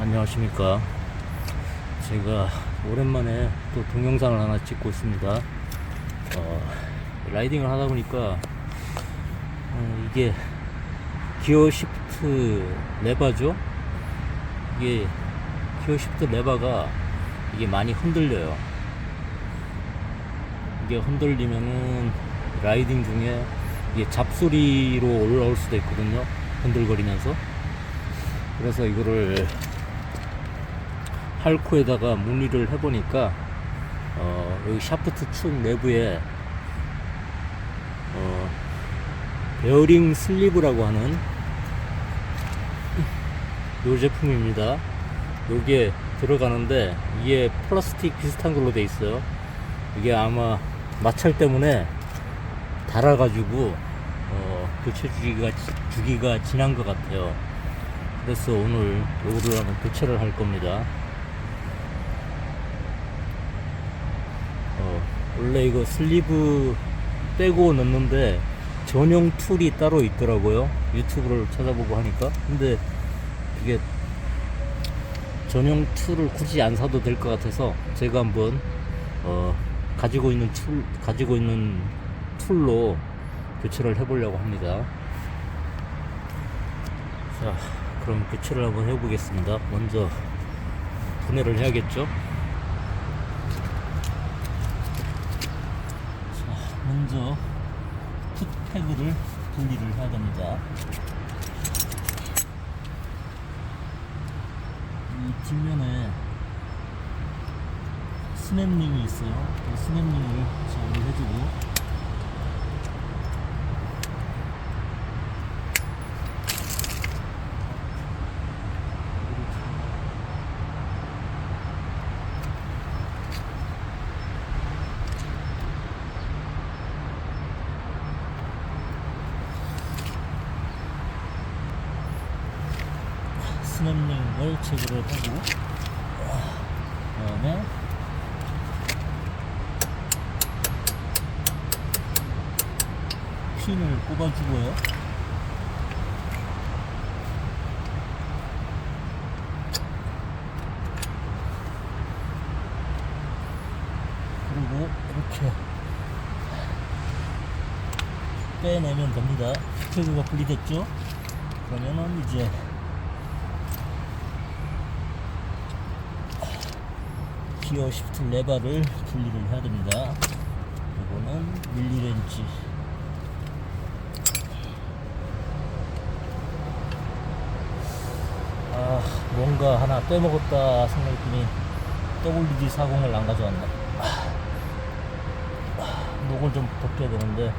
안녕하십니까. 제가 오랜만에 또 동영상을 하나 찍고 있습니다. 어, 라이딩을 하다 보니까 어, 이게 기어 시프트 레바죠? 이게 기어 시프트 레바가 이게 많이 흔들려요. 이게 흔들리면은 라이딩 중에 이게 잡소리로 올라올 수도 있거든요. 흔들거리면서. 그래서 이거를 할코에다가 문의를 해보니까 어, 여기 샤프트 축 내부에 어, 베어링 슬리브라고 하는 요 제품입니다. 요게 들어가는데 이게 플라스틱 비슷한 걸로 돼 있어요. 이게 아마 마찰 때문에 닳아가지고 어, 교체 주기가 주기가 지난 것 같아요. 그래서 오늘 요거를 한번 교체를 할 겁니다. 어, 원래 이거 슬리브 빼고 넣는데 전용 툴이 따로 있더라고요. 유튜브를 찾아보고 하니까. 근데 그게 전용 툴을 굳이 안 사도 될 것 같아서 제가 한번 어, 가지고 있는 툴 가지고 있는 툴로 교체를 해보려고 합니다. 자, 그럼 교체를 한번 해보겠습니다. 먼저 분해를 해야겠죠? 자, 먼저 풋패드를 분리를 해야 됩니다. 이 뒷면에 스냅링이 있어요. 그 스냅링을 잘 해주고 스냅링을 제거를 하고 그다음에 핀을 꼽아주고요. 그리고 이렇게 빼내면 됩니다. 스테이크가 분리됐죠? 그러면은 이제 기어 시프트 레버를 분리를 해야 됩니다. 이거는 밀리렌치. 아, 뭔가 하나 빼먹었다 생각했더니 WD-40을 안 가져왔네. 아, 아, 녹을 좀 벗겨야 되는데.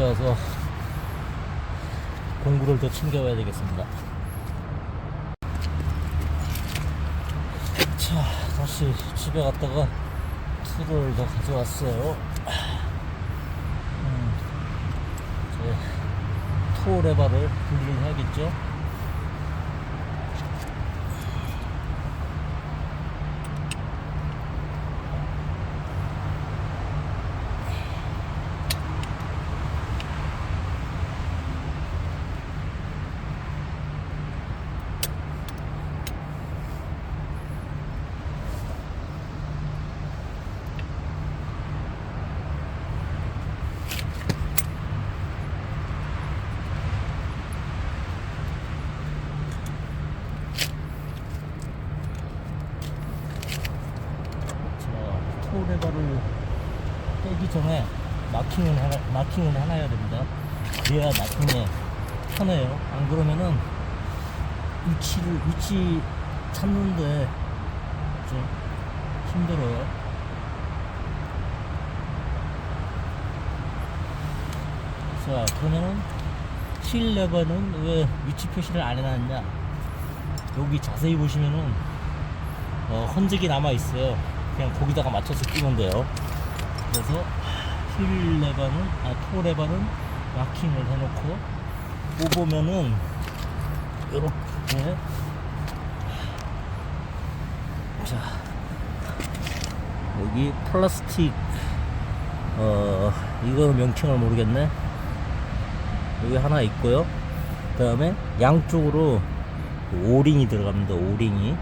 집에 와서 공구를 더 챙겨와야 되겠습니다. 자, 다시 집에 갔다가 툴을 더 가져왔어요. 음, 이제 토 레바를 분리를 해야겠죠? 자, 토 레버를 빼기 전에 마킹을 하나, 마킹을 해놔야 됩니다. 그래야 마킹에 편해요. 안 그러면은 위치를, 위치 찾는데 좀 힘들어요. 자, 그러면은 휠 레버는 왜 위치 표시를 안 해놨냐? 여기 자세히 보시면은 어, 흔적이 남아 있어요. 그냥 거기다가 맞춰서 끼면 돼요. 그래서 휠 레버는 아토 레버는 마킹을 해놓고 뽑으면은 이렇게. 자 여기 플라스틱 어 이거는 명칭을 모르겠네. 여기 하나 있고요. 그 다음에 양쪽으로 오링이 들어갑니다 오링이.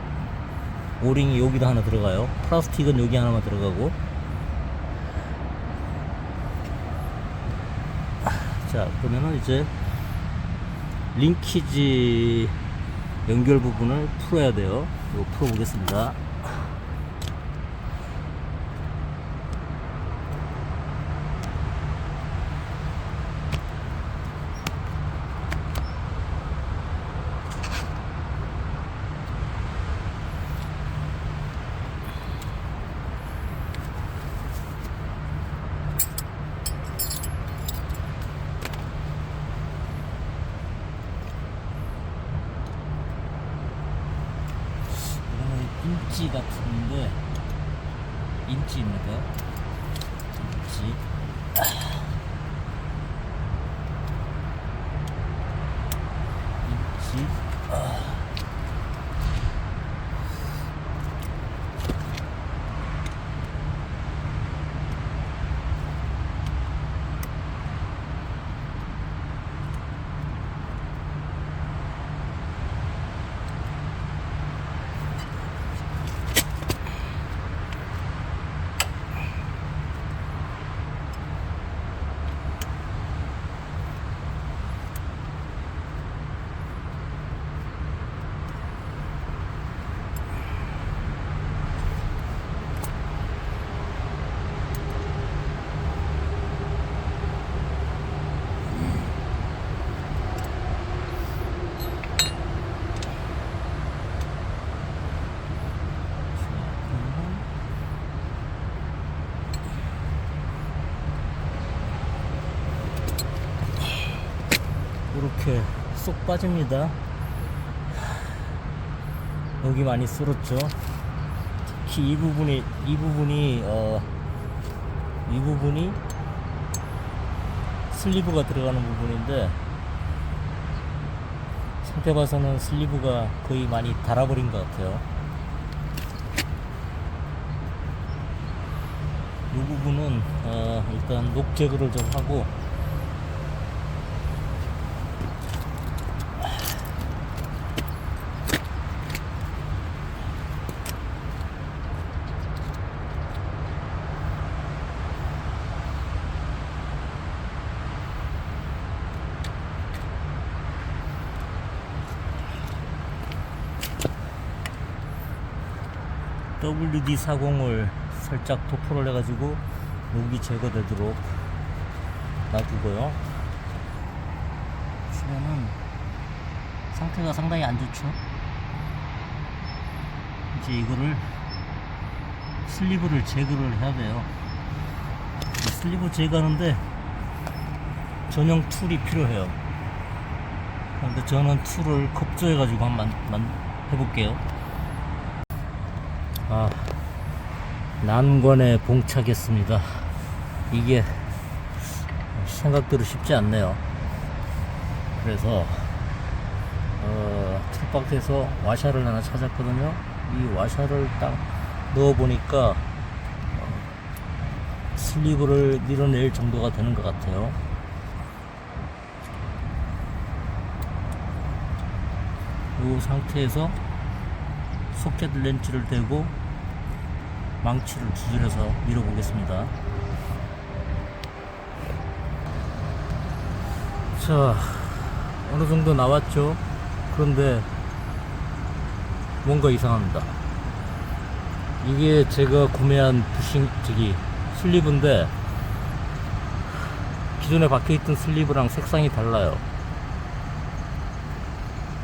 오링이 여기도 하나 들어가요. 플라스틱은 여기 하나만 들어가고 자 그러면은 이제 링키지 연결 부분을 풀어야 돼요. 이거 풀어 보겠습니다 이거는 인치 같은데 인치입니다. 인치. 인치. 이렇게 쏙 빠집니다. 여기 많이 쓸었죠. 특히 이 부분이 이 부분이 어, 이 부분이 슬리브가 들어가는 부분인데 상태 봐서는 슬리브가 거의 많이 닳아버린 것 같아요. 이 부분은 어, 일단 녹 제거를 좀 하고 WD-40을 살짝 도포를 해가지고 녹이 제거되도록 놔두고요. 보시면은 상태가 상당히 안 좋죠. 이제 이거를 슬리브를 제거를 해야 돼요. 이 슬리브 제거하는데 전용 툴이 필요해요. 근데 저는 툴을 급조해가지고 한번 만- 해볼게요. 아, 난관에 봉착했습니다. 이게 생각대로 쉽지 않네요. 그래서 어, 트럭박스에서 와샤를 하나 찾았거든요. 이 와샤를 딱 넣어 보니까 슬리브를 밀어낼 정도가 되는 것 같아요. 이 상태에서 소켓 렌치를 대고 망치를 두드려서 밀어보겠습니다. 자, 어느 정도 나왔죠? 그런데 뭔가 이상합니다. 이게 제가 구매한 부싱, 저기, 슬리브인데, 기존에 박혀있던 슬리브랑 색상이 달라요.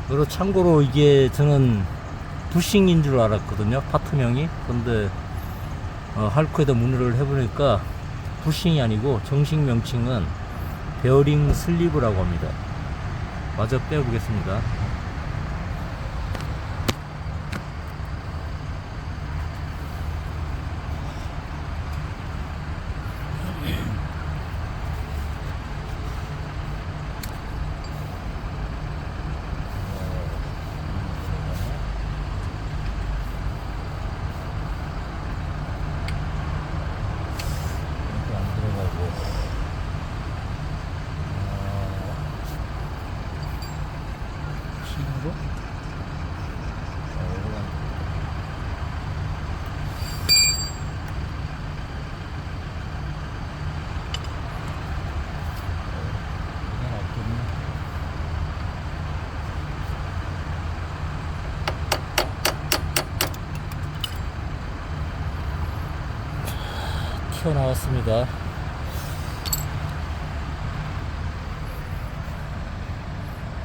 그리고 참고로 이게 저는 부싱인 줄 알았거든요. 파트명이. 근데 어, 할코에다 문의를 해보니까 부싱이 아니고 정식 명칭은 베어링 슬리브라고 합니다. 마저 빼보겠습니다. 이렇게 안 들어가고 어, 친구? 어, 이거 안 어, 이건 없겠네. 튀어나왔습니다.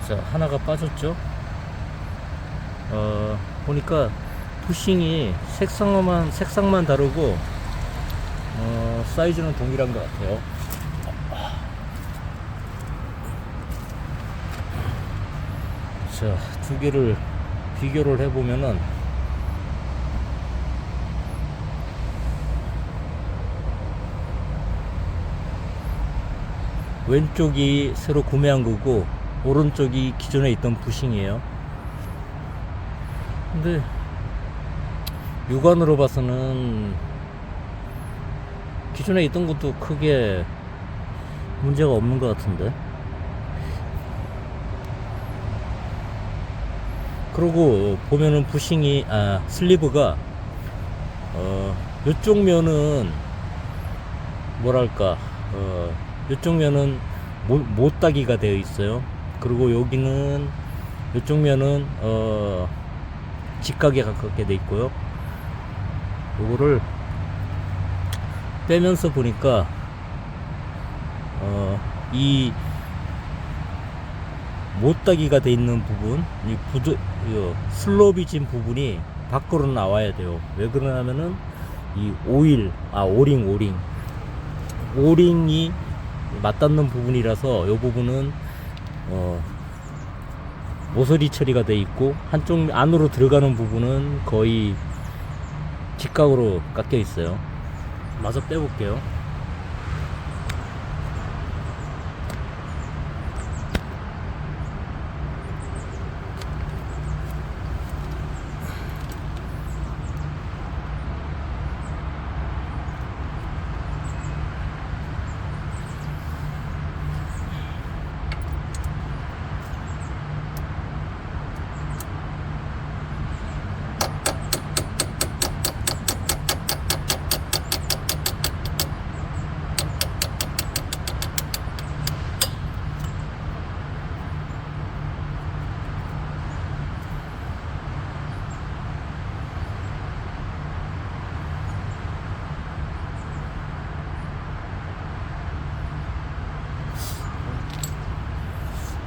자, 하나가 빠졌죠? 어, 보니까 부싱이 색상만, 색상만 다르고, 어, 사이즈는 동일한 것 같아요. 자, 두 개를 비교를 해보면은, 왼쪽이 새로 구매한 거고 오른쪽이 기존에 있던 부싱이에요. 근데 육안으로 봐서는 기존에 있던 것도 크게 문제가 없는 것 같은데. 그리고 보면은 부싱이 아 슬리브가 어 요쪽 면은 뭐랄까 어 이쪽 면은 못, 못따기가 되어 있어요. 그리고 여기는 이쪽 면은 어 직각에 가깝게 돼 있고요. 요거를 빼면서 보니까 어이 못따기가 돼 있는 부분, 이 부드, 이 슬롭이 진 부분이 밖으로 나와야 돼요. 왜 그러냐면은 이 오일, 아 오링, 오링, 오링이 맞닿는 부분이라서 이 부분은 어 모서리 처리가 돼 있고 한쪽 안으로 들어가는 부분은 거의 직각으로 깎여 있어요. 마저 빼볼게요.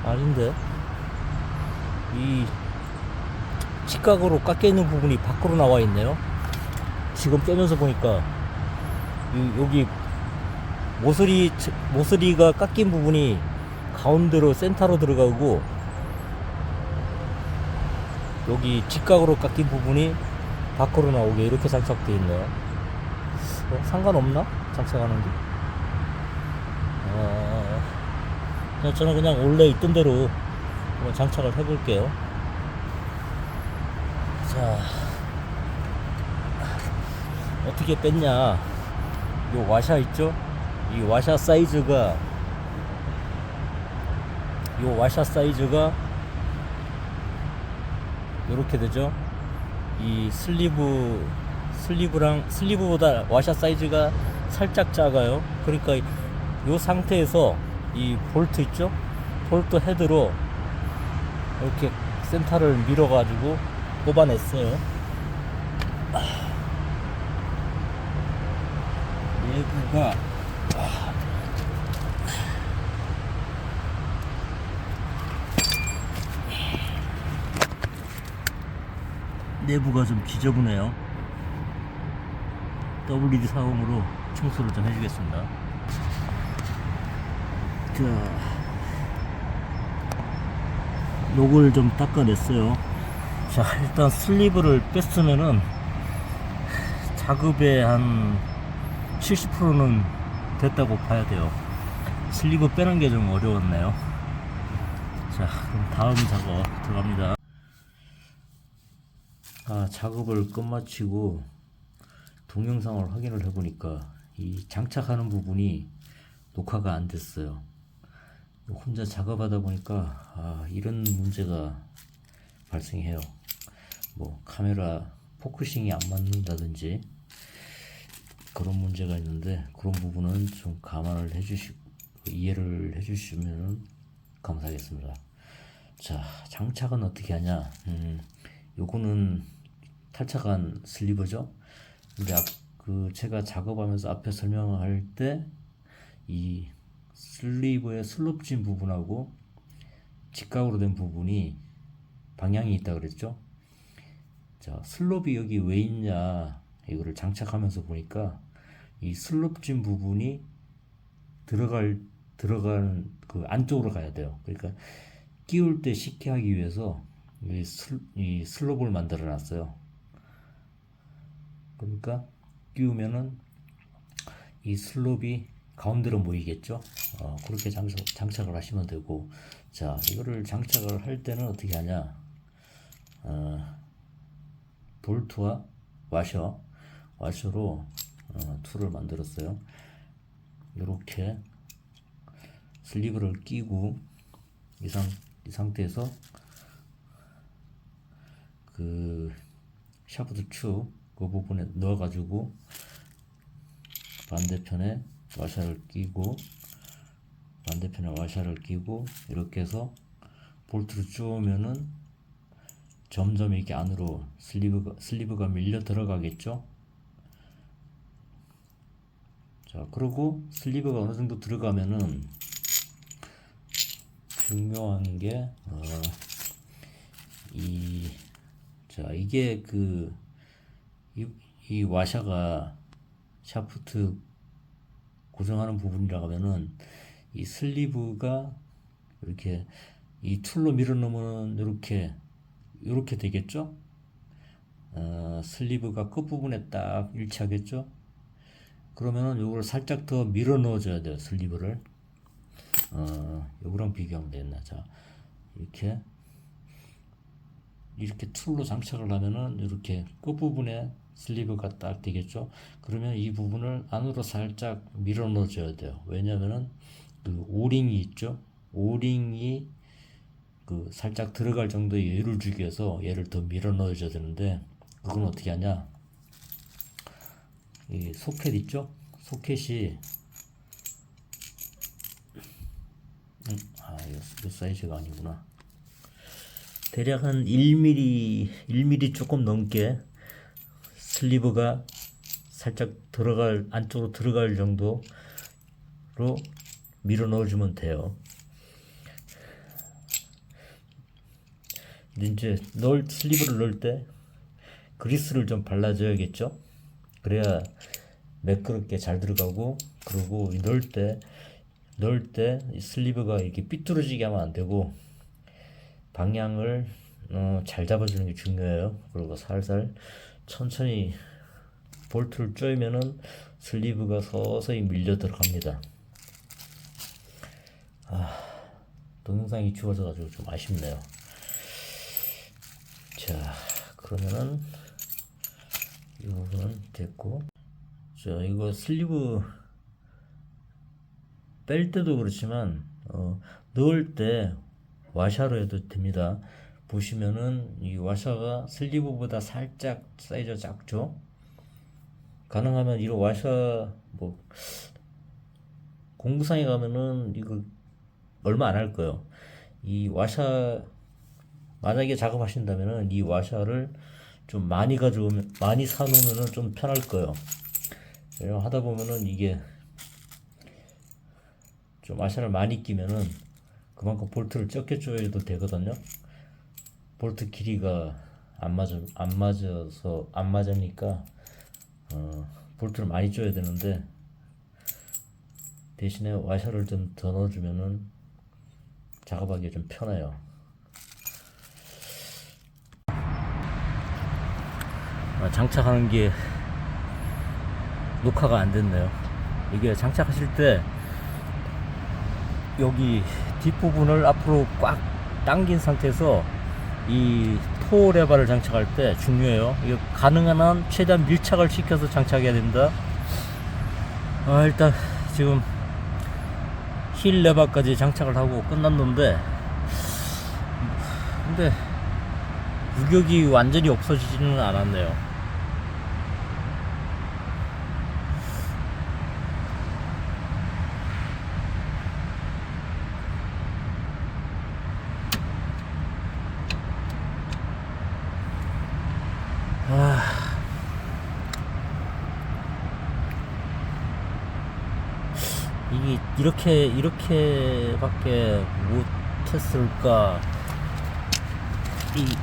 아닌데 이 직각으로 깎여 있는 부분이 밖으로 나와 있네요. 지금 빼면서 보니까 이 여기 모서리 모서리가 깎인 부분이 가운데로 센터로 들어가고 여기 직각으로 깎인 부분이 밖으로 나오게 이렇게 장착되어 있네요. 어, 상관없나? 장착하는 게? 어, 그냥 저는 그냥 원래 있던 대로 장착을 해볼게요. 자, 어떻게 뺐냐? 요 와샤 있죠? 이 와샤 사이즈가 요 와샤 사이즈가 요렇게 되죠? 이 슬리브 슬리브랑 슬리브보다 와샤 사이즈가 살짝 작아요. 그러니까 이 상태에서 이 볼트 있죠? 볼트 헤드로 이렇게 센터를 밀어 가지고 뽑아냈어요. 내부가 내부가 좀 지저분해요. WD 사용으로 청소를 좀 해주겠습니다. 자, 녹을 좀 닦아냈어요. 자, 일단 슬리브를 뺐으면은 작업의 한 70%는 됐다고 봐야 돼요. 슬리브 빼는 게 좀 어려웠네요. 자, 그럼 다음 작업 들어갑니다. 아, 작업을 끝마치고 동영상을 확인을 해보니까 이 장착하는 부분이 녹화가 안 됐어요. 혼자 작업하다 보니까 아, 이런 문제가 발생해요. 뭐 카메라 포커싱이 안 맞는다든지 그런 문제가 있는데 그런 부분은 좀 감안을 해주시 이해를 해주시면 감사하겠습니다. 자 장착은 어떻게 하냐? 음, 요거는 탈착한 슬리버죠. 우리 앞, 그 제가 작업하면서 앞에 설명할 때 이 슬리브의 슬롭진 부분하고 직각으로 된 부분이 방향이 있다 그랬죠. 자, 슬롭이 여기 왜 있냐? 이거를 장착하면서 보니까 이 슬롭진 부분이 들어갈 들어가는 그 안쪽으로 가야 돼요. 그러니까 끼울 때 쉽게 하기 위해서 이, 슬, 이 슬롭을 만들어 놨어요. 그러니까 끼우면은 이 슬롭이 가운데로 모이겠죠. 어, 그렇게 장착, 장착을 하시면 되고, 자, 이거를 장착을 할 때는 어떻게 하냐? 어, 볼트와 와셔, 와셔로 어, 툴을 만들었어요. 이렇게 슬리브를 끼고 이, 상, 이 상태에서 그 샤프트 축그 부분에 넣어 가지고 반대편에 와샤를 끼고 반대편에 와샤를 끼고 이렇게 해서 볼트를 쪼으면은 점점 이렇게 안으로 슬리브가 슬리브가 밀려 들어가겠죠. 자, 그리고 슬리브가 어느 정도 들어가면은 중요한 게 어, 이, 자, 이게 그, 이, 이 와샤가 샤프트 고정하는 부분이라고 하면은 이 슬리브가 이렇게 이 툴로 밀어 넣으면 이렇게 이렇게 되겠죠? 어, 슬리브가 끝부분에 딱 일치하겠죠? 그러면은 요걸 살짝 더 밀어 넣어줘야 돼요, 슬리브를. 어, 요거랑 비교하면 되겠나. 자, 이렇게 이렇게 툴로 장착을 하면은 이렇게 끝부분에 슬리브가 딱 되겠죠. 그러면 이 부분을 안으로 살짝 밀어 넣어줘야 돼요. 왜냐면은 그 오링이 있죠. 오링이 그 살짝 들어갈 정도의 여유를 주기 위해서 얘를 더 밀어 넣어줘야 되는데 그건 어떻게 하냐? 이 소켓 있죠? 소켓이 음, 아, 이 사이즈가 아니구나. 대략 한 1mm, 1mm 조금 넘게 슬리브가 살짝 들어갈, 안쪽으로 들어갈 정도로 밀어 넣어주면 돼요. 근데 이제 넣을, 슬리브를 넣을 때 그리스를 좀 발라줘야겠죠? 그래야 매끄럽게 잘 들어가고, 그리고 넣을 때, 넣을 때 슬리브가 이렇게 삐뚤어지게 하면 안 되고, 방향을 어, 잘 잡아주는 게 중요해요. 그리고 살살 천천히 볼트를 쪼이면은 슬리브가 서서히 밀려 들어갑니다. 아, 동영상이 지워져가지고 좀 아쉽네요. 자, 그러면은 이 부분은 됐고, 자, 이거 슬리브 뺄 때도 그렇지만 어, 넣을 때 와샤로 해도 됩니다. 보시면은 이 와샤가 슬리브보다 살짝 사이즈 작죠. 가능하면 이런 와샤 뭐 공구상에 가면은 이거 얼마 안 할 거예요. 이 와샤 만약에 작업하신다면은 이 와샤를 좀 많이 가져오면 많이 사놓으면은 좀 편할 거예요. 하다 보면은 이게 좀 와샤를 많이 끼면은 그만큼 볼트를 적게 조여도 되거든요. 볼트 길이가 안 맞아 안 맞아서 안 맞으니까 어, 볼트를 많이 줘야 되는데 대신에 와셔를 좀 더 넣어주면은 작업하기 좀 편해요. 장착하는 게 녹화가 안 됐네요. 이게 장착하실 때 여기 뒷부분을 앞으로 꽉 당긴 상태에서 이 토레바를 장착할 때 중요해요. 이거 가능한 한 최대한 밀착을 시켜서 장착해야 됩니다. 아, 일단 지금 힐 레바까지 장착을 하고 끝났는데 근데 유격이 완전히 없어지지는 않았네요. 아. 이렇게 이렇게밖에 못했을까? 이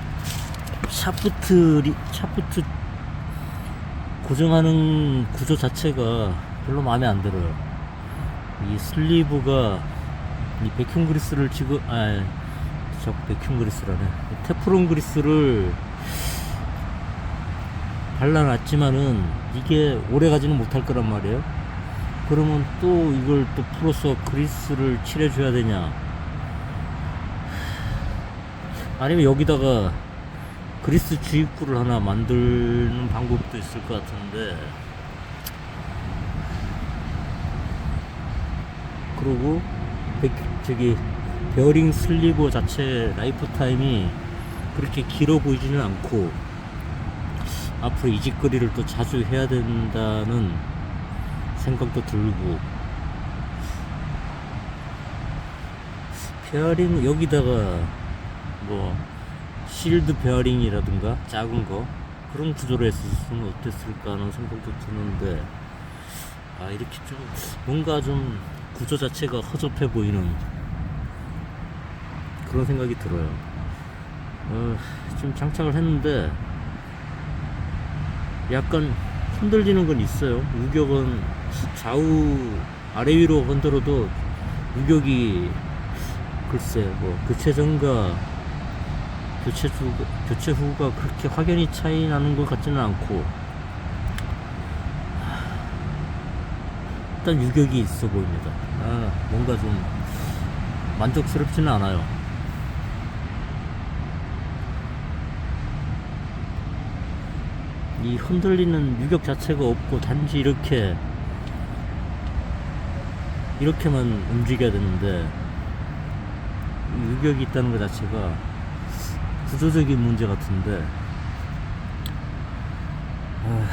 샤프트 리, 샤프트 고정하는 구조 자체가 별로 마음에 안 들어요. 이 슬리브가 이 백큐ම් 그리스를 지금 아 자꾸 백큐ම් 그리스라네 테프론 그리스를 발라놨지만은 이게 오래 가지는 못할 거란 말이에요. 그러면 또 이걸 또 풀어서 그리스를 칠해줘야 되냐? 아니면 여기다가 그리스 주입구를 하나 만드는 방법도 있을 것 같은데 그리고 백- 저기 베어링 슬리버 자체 라이프 타임이 그렇게 길어 보이지는 않고 앞으로 이직거리를 또 자주 해야 된다는 생각도 들고. 베어링 여기다가 뭐 실드 베어링이라든가 작은 거 그런 구조로 했었으면 어땠을까 하는 생각도 드는데 아 이렇게 좀 뭔가 좀 구조 자체가 허접해 보이는 그런 생각이 들어요. 어, 지금 장착을 했는데 약간 흔들리는 건 있어요. 유격은 좌우 아래 위로 흔들어도 유격이 글쎄 뭐 교체 전과 교체 후 교체 후가 그렇게 확연히 차이 나는 것 같지는 않고 일단 유격이 있어 보입니다. 아, 뭔가 좀 만족스럽지는 않아요. 이 흔들리는 유격 자체가 없고 단지 이렇게 이렇게만 움직여야 되는데 이 유격이 있다는 것 자체가 구조적인 문제 같은데 아,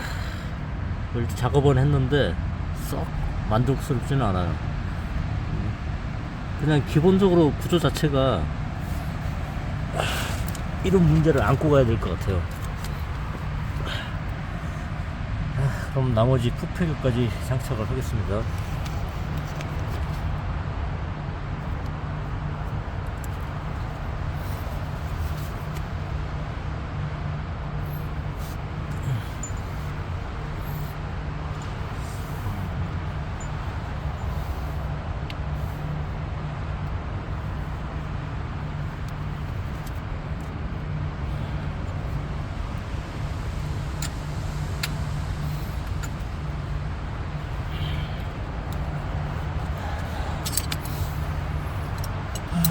작업은 했는데 썩 만족스럽지는 않아요. 그냥 기본적으로 구조 자체가 이런 문제를 안고 가야 될 것 같아요. 아, 그럼 나머지 푸페교까지 장착을 하겠습니다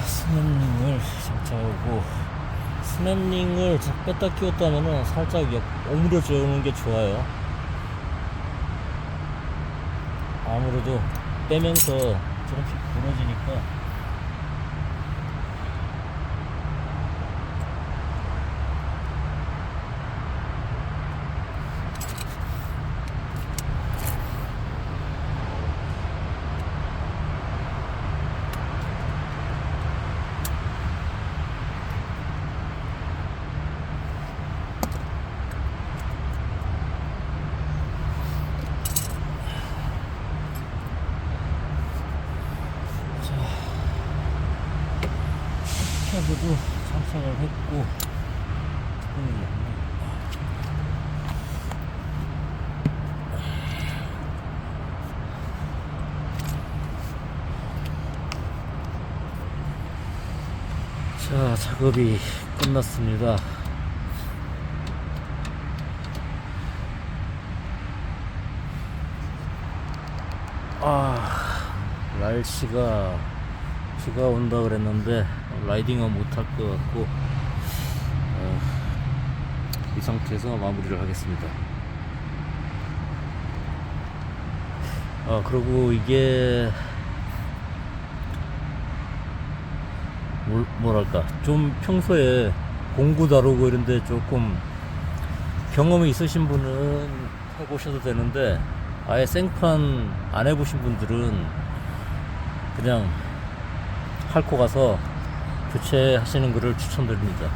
스냅링을 장착하고 스냅링을 자- 뺐다 끼웠다 하면은 살짝 오는 게 좋아요. 아무래도 빼면서 조금씩 부러지니까 어제도 참석을 했고. 자 작업이 끝났습니다. 아 날씨가 비가 온다 그랬는데 라이딩은 못할 것 같고 어, 이 상태에서 마무리를 하겠습니다. 아 그리고 이게 뭘, 뭐랄까 좀 평소에 공구 다루고 이런데 조금 경험이 있으신 분은 해보셔도 되는데 아예 생판 안 해보신 분들은 그냥 할코 가서 교체하시는 것을 추천드립니다.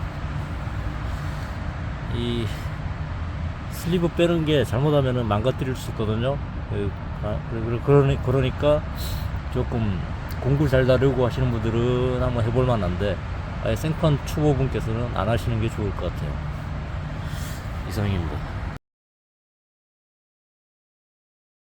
이 슬리브 빼는 게 잘못하면 망가뜨릴 수 있거든요. 그, 아, 그러- 그러니, 그러니까 조금 공구 잘 다루고 하시는 분들은 한번 해볼 만한데 아예 생판 초보분께서는 안 하시는 게 좋을 것 같아요. 이상입니다.